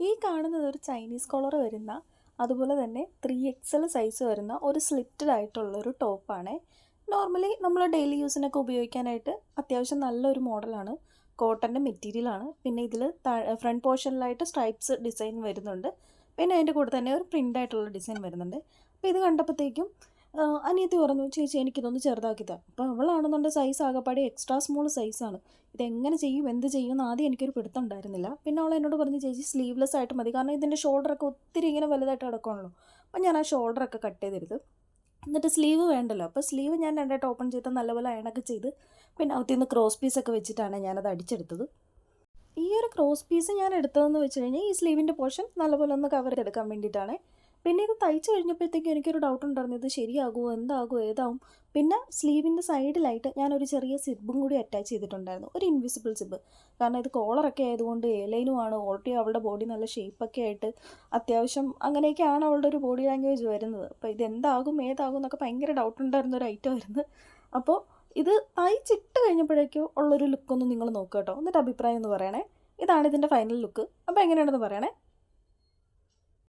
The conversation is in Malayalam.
ഈ കാണുന്നത് ഒരു ചൈനീസ് കോളർ വരുന്ന അതുപോലെ തന്നെ ത്രീ എക്സൽ സൈസ് വരുന്ന ഒരു സ്ലിറ്റഡ് ആയിട്ടുള്ള ഒരു ടോപ്പാണ് നോർമലി നമ്മൾ ഡെയിലി യൂസിനൊക്കെ ഉപയോഗിക്കാനായിട്ട് അത്യാവശ്യം നല്ലൊരു മോഡലാണ് കോട്ടന്റെ മെറ്റീരിയലാണ് പിന്നെ ഇതിൽ ഫ്രണ്ട് പോർഷനിലായിട്ട് സ്ട്രൈപ്സ് ഡിസൈൻ വരുന്നുണ്ട്. പിന്നെ അതിന്റെ കൂടെ തന്നെ ഒരു പ്രിന്റ് ആയിട്ടുള്ള ഡിസൈൻ വരുന്നുണ്ട്. അപ്പോൾ ഇത് കണ്ടപ്പോഴത്തേക്കും അനിയത്തി പറഞ്ഞു ചേച്ചി എനിക്കിതൊന്ന് ചെറുതാക്കി താ അപ്പോൾ അവളാണെന്നുണ്ട് സൈസ് ആകപ്പാടെ എക്സ്ട്രാ സ്മോൾ സൈസാണ് ഇതെങ്ങനെ ചെയ്യും എന്ത് ചെയ്യും എന്ന് ആദ്യം എനിക്കൊരു പിടുത്തം ഉണ്ടായിരുന്നില്ല. പിന്നെ അവൾ എന്നോട് പറഞ്ഞു ചേച്ചി സ്ലീവ്ലെസ് ആയിട്ട് മതി. കാരണം ഇതിന്റെ ഷോൾഡറൊക്കെ ഒത്തിരി ഇങ്ങനെ വലുതായിട്ട് കിടക്കുകയാണല്ലോ അപ്പം ഞാൻ ആ ഷോൾഡറൊക്കെ കട്ട് ചെയ്തെടുത്ത് എന്നിട്ട് സ്ലീവ് വേണ്ടല്ലോ. അപ്പോൾ സ്ലീവ് ഞാൻ രണ്ടായിട്ട് ഓപ്പൺ ചെയ്ത് നല്ലപോലെ അയണൊക്കെ ചെയ്ത് പിന്നെ അകത്തു നിന്ന് ക്രോസ് പീസൊക്കെ വെച്ചിട്ടാണ് ഞാനത് അടിച്ചെടുത്തത്. ഈ ഒരു ക്രോസ് പീസ് ഞാൻ എടുത്തതെന്ന് വെച്ച് കഴിഞ്ഞാൽ ഈ സ്ലീവിന്റെ പോർഷൻ നല്ലപോലെ ഒന്ന് കവർ ചെയ്തെടുക്കാൻ വേണ്ടിയിട്ടാണ്. പിന്നെ ഇത് തയ്ച്ച് കഴിഞ്ഞപ്പോഴത്തേക്കും എനിക്കൊരു ഡൗട്ട് ഉണ്ടായിരുന്നു. ഇത് ശരിയാകുമോ എന്താകുമോ ഏതാവും? പിന്നെ സ്ലീവിന്റെ സൈഡിലായിട്ട് ഞാനൊരു ചെറിയ സിബും കൂടി അറ്റാച്ച് ചെയ്തിട്ടുണ്ടായിരുന്നു. ഒരു ഇൻവിസിബിൾ സിബ്. കാരണം ഇത് കോളറൊക്കെ ആയതുകൊണ്ട് ഏലൈനുമാണ് ഓൾറെഡി അവളുടെ ബോഡി നല്ല ഷേപ്പൊക്കെ ആയിട്ട് അത്യാവശ്യം അങ്ങനെയൊക്കെയാണ് അവളുടെ ഒരു ബോഡി ലാംഗ്വേജ് വരുന്നത്. അപ്പോൾ ഇത് എന്താകും ഏതാകും എന്നൊക്കെ ഭയങ്കര ഡൗട്ട് ഉണ്ടായിരുന്ന ഒരു ഐറ്റം ആയിരുന്നു. അപ്പോൾ ഇത് തയ്ച്ചിട്ട് കഴിഞ്ഞപ്പോഴേക്കും ഉള്ളൊരു ലുക്കൊന്ന് നിങ്ങൾ നോക്കുക കേട്ടോ. എന്നിട്ട് അഭിപ്രായം എന്ന് പറയണേ. ഇതാണ് ഇതിന്റെ ഫൈനൽ ലുക്ക് അപ്പോൾ എങ്ങനെയാണെന്ന് പറയണേ?